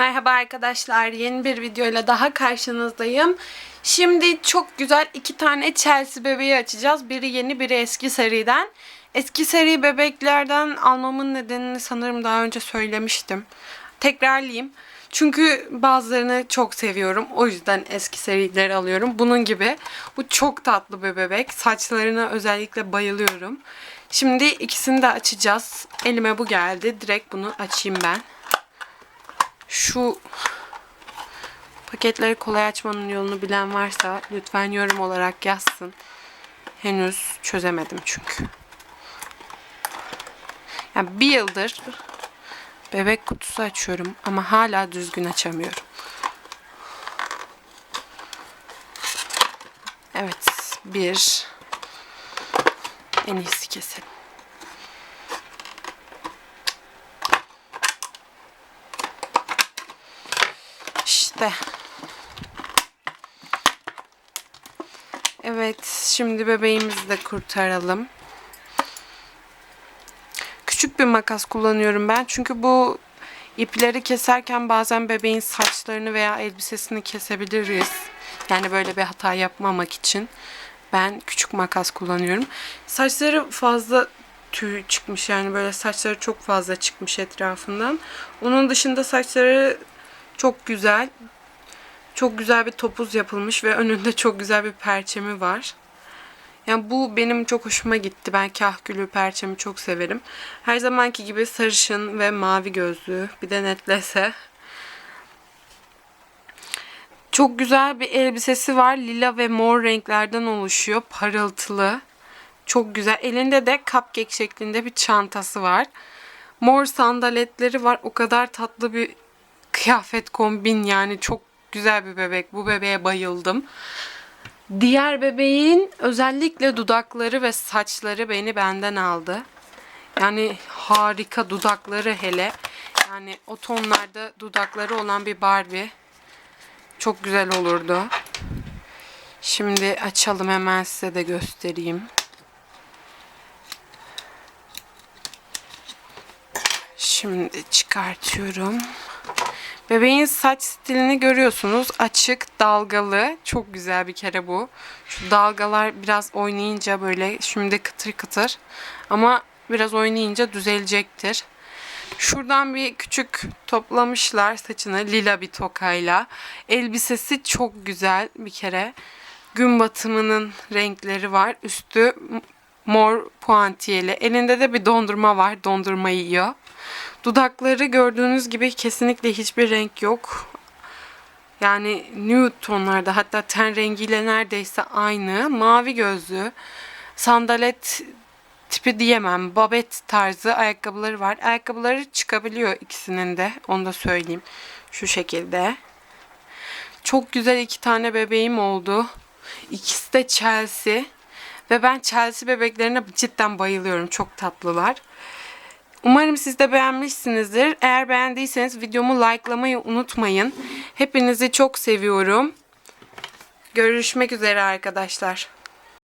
Merhaba arkadaşlar. Yeni bir videoyla daha karşınızdayım. Şimdi çok güzel iki tane Chelsea bebeği açacağız. Biri yeni, biri eski seriden. Eski seri bebeklerden almamın nedenini sanırım daha önce söylemiştim. Tekrarlayayım. Çünkü bazılarını çok seviyorum. O yüzden eski serileri alıyorum. Bunun gibi. Bu çok tatlı bir bebek. Saçlarına özellikle bayılıyorum. Şimdi ikisini de açacağız. Elime bu geldi. Direkt bunu açayım ben. Şu paketleri kolay açmanın yolunu bilen varsa lütfen yorum olarak yazsın. Henüz çözemedim çünkü. Yani bir yıldır bebek kutusu açıyorum ama hala düzgün açamıyorum. Evet, bir. En iyisi keselim. İşte. Evet, şimdi bebeğimizi de kurtaralım. Küçük bir makas kullanıyorum ben. Çünkü bu ipleri keserken bazen bebeğin saçlarını veya elbisesini kesebiliriz. Yani böyle bir hata yapmamak için ben küçük makas kullanıyorum. Saçları fazla tüy çıkmış yani böyle saçları çok fazla çıkmış etrafından. Onun dışında saçları çok güzel. Çok güzel bir topuz yapılmış ve önünde çok güzel bir perçemi var. Yani bu benim çok hoşuma gitti. Ben kahkülü perçemi çok severim. Her zamanki gibi sarışın ve mavi gözlü. Bir de netlese. Çok güzel bir elbisesi var. Lila ve mor renklerden oluşuyor. Parıltılı. Çok güzel. Elinde de cupcake şeklinde bir çantası var. Mor sandaletleri var. O kadar tatlı bir kıyafet kombin yani çok güzel bir bebek. Bu bebeğe bayıldım. Diğer bebeğin özellikle dudakları ve saçları beni benden aldı. Yani harika dudakları hele. Yani o tonlarda dudakları olan bir Barbie. Çok güzel olurdu. Şimdi açalım hemen size de göstereyim. Şimdi çıkartıyorum. Bebeğin saç stilini görüyorsunuz. Açık, dalgalı. Çok güzel bir kere bu. Şu dalgalar biraz oynayınca böyle şimdi kıtır kıtır. Ama biraz oynayınca düzelecektir. Şuradan bir küçük toplamışlar saçını lila bir tokayla. Elbisesi çok güzel bir kere. Gün batımının renkleri var. Üstü mor puantiyeli. Elinde de bir dondurma var. Dondurma yiyor. Dudakları gördüğünüz gibi kesinlikle hiçbir renk yok. Yani nude tonlarda hatta ten rengiyle neredeyse aynı. Mavi gözlü. Sandalet tipi diyemem. Babet tarzı ayakkabıları var. Ayakkabıları çıkabiliyor ikisinin de. Onu da söyleyeyim. Şu şekilde. Çok güzel iki tane bebeğim oldu. İkisi de Chelsea. Ve ben Chelsea bebeklerine cidden bayılıyorum. Çok tatlılar. Umarım siz de beğenmişsinizdir. Eğer beğendiyseniz videomu likelamayı unutmayın. Hepinizi çok seviyorum. Görüşmek üzere arkadaşlar.